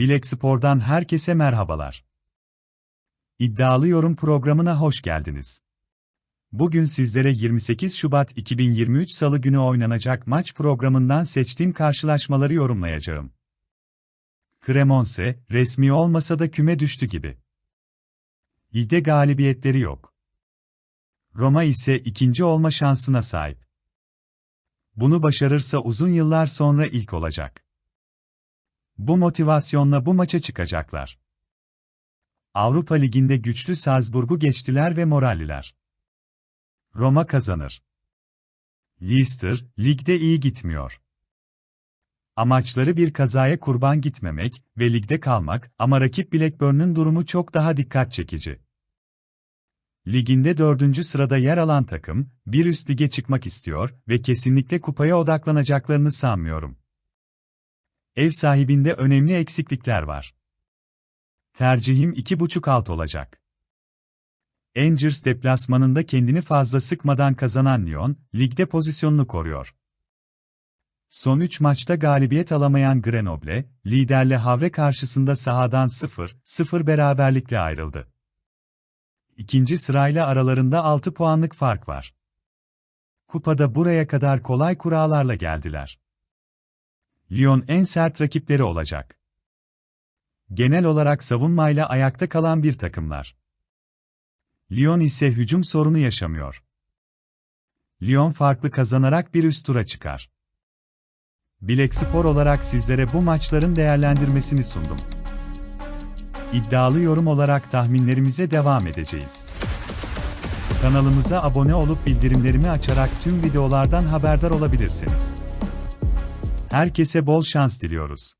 Bilek Spor'dan herkese merhabalar. İddialı Yorum programına hoş geldiniz. Bugün sizlere 28 Şubat 2023 Salı günü oynanacak maç programından seçtiğim karşılaşmaları yorumlayacağım. Cremonse, resmi olmasa da küme düştü gibi. Ligde galibiyetleri yok. Roma ise ikinci olma şansına sahip. Bunu başarırsa uzun yıllar sonra ilk olacak. Bu motivasyonla bu maça çıkacaklar. Avrupa Ligi'nde güçlü Salzburg'u geçtiler ve moralliler. Roma kazanır. Leicester, ligde iyi gitmiyor. Amaçları bir kazaya kurban gitmemek ve ligde kalmak ama rakip Blackburn'un durumu çok daha dikkat çekici. Liginde dördüncü sırada yer alan takım, bir üst lige çıkmak istiyor ve kesinlikle kupaya odaklanacaklarını sanmıyorum. Ev sahibinde önemli eksiklikler var. Tercihim 2.5 alt olacak. Angers deplasmanında kendini fazla sıkmadan kazanan Lyon, ligde pozisyonunu koruyor. Son 3 maçta galibiyet alamayan Grenoble, liderle Havre karşısında sahadan 0-0 beraberlikle ayrıldı. İkinci sırayla aralarında 6 puanlık fark var. Kupada buraya kadar kolay kurallarla geldiler. Lyon en sert rakipleri olacak. Genel olarak savunmayla ayakta kalan bir takımlar. Lyon ise hücum sorunu yaşamıyor. Lyon farklı kazanarak bir üst tura çıkar. Bilek Spor olarak sizlere bu maçların değerlendirmesini sundum. İddialı yorum olarak tahminlerimize devam edeceğiz. Kanalımıza abone olup bildirimlerimi açarak tüm videolardan haberdar olabilirsiniz. Herkese bol şans diliyoruz.